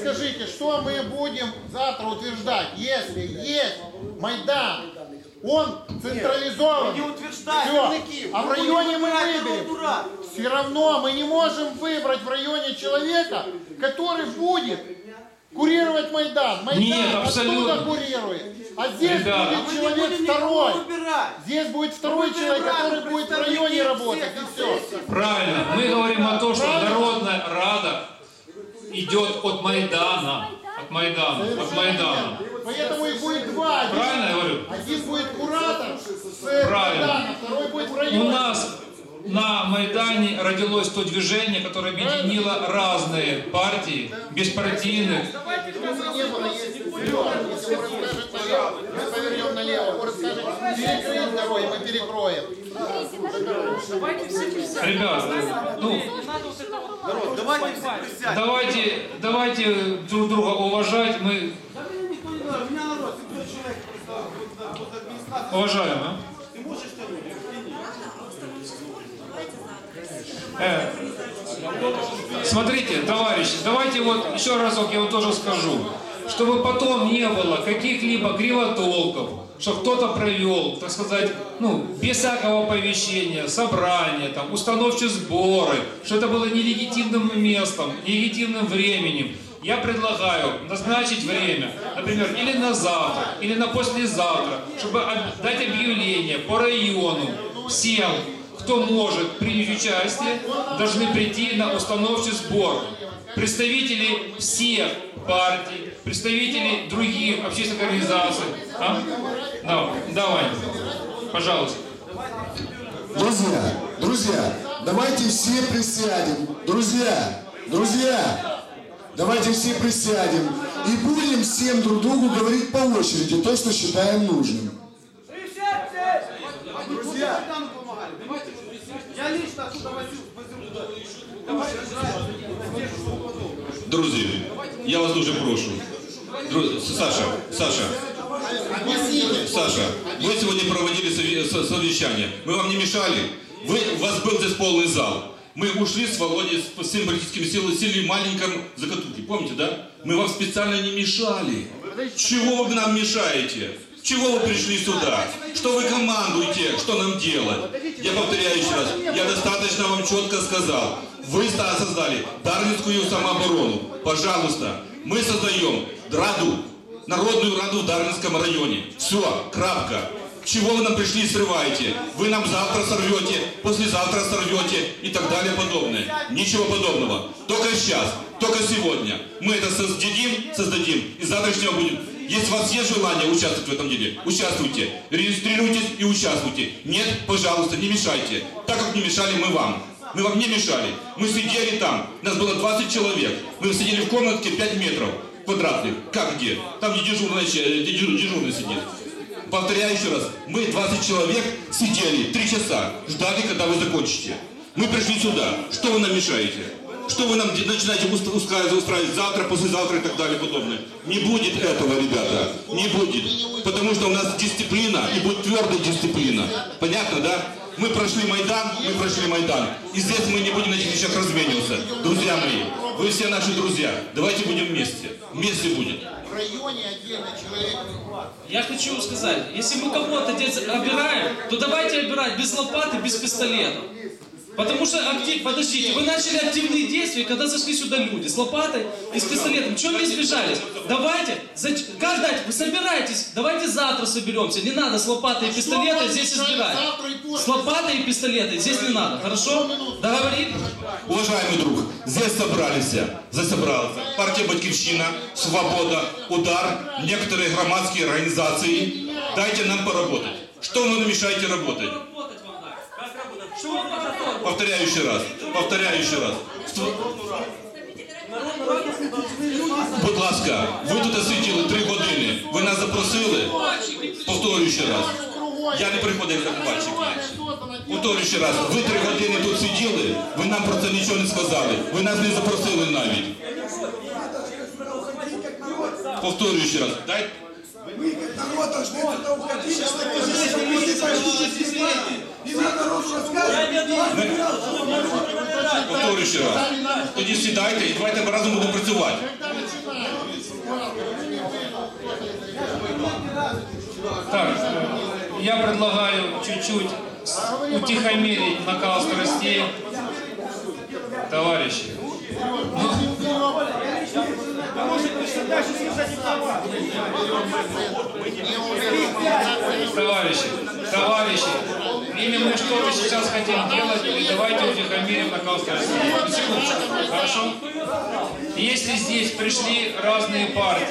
скажите, что мы будем завтра утверждать, если есть Майдан, он централизован, Не утверждай, Всё. керівників. А в Ми районі будемо ми вибирати виберемо. дурака. все равно мы не можем выбрать в районе человека, который будет курировать Майдан. Майдан Нет, абсолютно. оттуда курирует. А здесь Ребята. будет Ми не человек будемо нікого второй. вибирати. Здесь будет второй Мы человек, выбираем который будет в районе представителей работать. всех И все. конфессий. Правильно. Мы говорим о том, что Правильно. Народная Рада идет от Майдана. От Майдана. От Майдана. Поэтому их будет два. Один- Правильно я говорю? Один будет куратор с Правильно. Майдана, второй будет в У районе. нас на Майдане родилось то движение, которое объединило разные партии, беспартийных. Было, Ребята, ну, давайте давайте, друг друга уважать. Мы уважаем, а? Э, Смотрите, товарищи, давайте вот еще разок я вам тоже скажу, чтобы потом не было каких-либо кривотолков, что кто-то провел, так сказать, ну, без всякого оповещения, собрания, там, установчие сборы, что это было нелегитимным местом, нелегитимным временем. Я предлагаю назначить время, например, или на завтра, или на послезавтра, чтобы об- дать объявление по району всем, кто может принять участие, должны прийти на установчий сбор. Представители всех партий, представители других общественных организаций. А? Да, давай, пожалуйста. Друзья, друзья, давайте все присядем. Друзья, друзья, давайте все присядем и будем всем друг другу говорить по очереди то, что считаем нужным. Присядьте! Друзья! Я лично отсюда потом. Друзі, я вас дуже прошу. Друзі, Саша, Саша. Саша, вы сегодня проводили совещание. Мы вам не мешали? Вы, вас был здесь полный зал. Мы ушли с Володей, с всеми политическими силами, сели в маленьком закатуке. Помните, да? Мы вам специально не мешали. Чего вы нам мешаете? Чего вы пришли сюда? Что вы командуете? Что нам делать? Я повторяю еще раз. Достаточно вам четко сказал. Вы создали Дарвинскую самооборону. Пожалуйста, мы создаем Раду, Народную Раду в Дарвинском районе. Все, крапка. Чего вы нам пришли и срываете? Вы нам завтра сорвете, послезавтра сорвете и так далее подобное. Ничего подобного. Только сейчас, только сегодня. Мы это создадим, создадим, и завтрашнего будет. Если у вас есть желание участвовать в этом деле, участвуйте. Регистрируйтесь и участвуйте. Нет, пожалуйста, не мешайте. Так как не мешали мы вам. Мы вам не мешали. Мы сидели там. Нас было 20 человек. Мы сидели в комнатке 5 метров квадратных. Как где? Там где дежурный, дежур- дежурный сидит. Повторяю еще раз. Мы 20 человек сидели 3 часа. Ждали, когда вы закончите. Мы пришли сюда. Что вы нам мешаете? Что вы нам начинаете уст- устраивать, устраивать завтра, послезавтра и так далее и подобное? Не будет этого, ребята. Не будет. Потому что у нас дисциплина и будет твердая дисциплина. Понятно, да? Мы прошли Майдан, мы прошли Майдан. И здесь мы не будем на этих вещах размениваться. Друзья мои, вы все наши друзья. Давайте будем вместе. Вместе будет. В районе отдельно человек. Я хочу сказать, если мы кого-то здесь обираем, то давайте обирать без лопаты, без пистолета. Потому что, актив, подождите, вы начали активные действия, когда зашли сюда люди с лопатой и с пистолетом. Чего не сбежались? Давайте, зач- как дать? Вы собираетесь, давайте завтра соберемся. Не надо с лопатой и пистолета здесь избирать. С лопатой и пистолетой здесь не надо, хорошо? Договорились? Уважаемый друг, здесь собрались, здесь собрался партия Батьківщина, Свобода, Удар, некоторые громадские организации. Дайте нам поработать. Что вы нам мешаете работать? Работать вам надо. Как работать? Что вы? Повторяю еще раз, повторяю еще раз. Будь ласка, ви тут сиділи три години. Ви нас запросили? Повторюю ще раз. Я не приходив як бачики. Повторюю ще раз. Ви три години тут сиділи, ви нам про це нічого не сказали. Ви нас не запросили навіть. Повторюю ще раз. Дайте. Не надо рот рассказывать. Повторюю ще раз. Тоді сідайте і давайте ми разом будемо працювати. Так, э, я предлагаю чуть-чуть с- утихомирить накал страстей. Товарищи. Товарищи, товарищи, или мы что-то сейчас хотим делать, или давайте утихомирим накал. Секундочку, Хорошо? Если здесь пришли разные партии,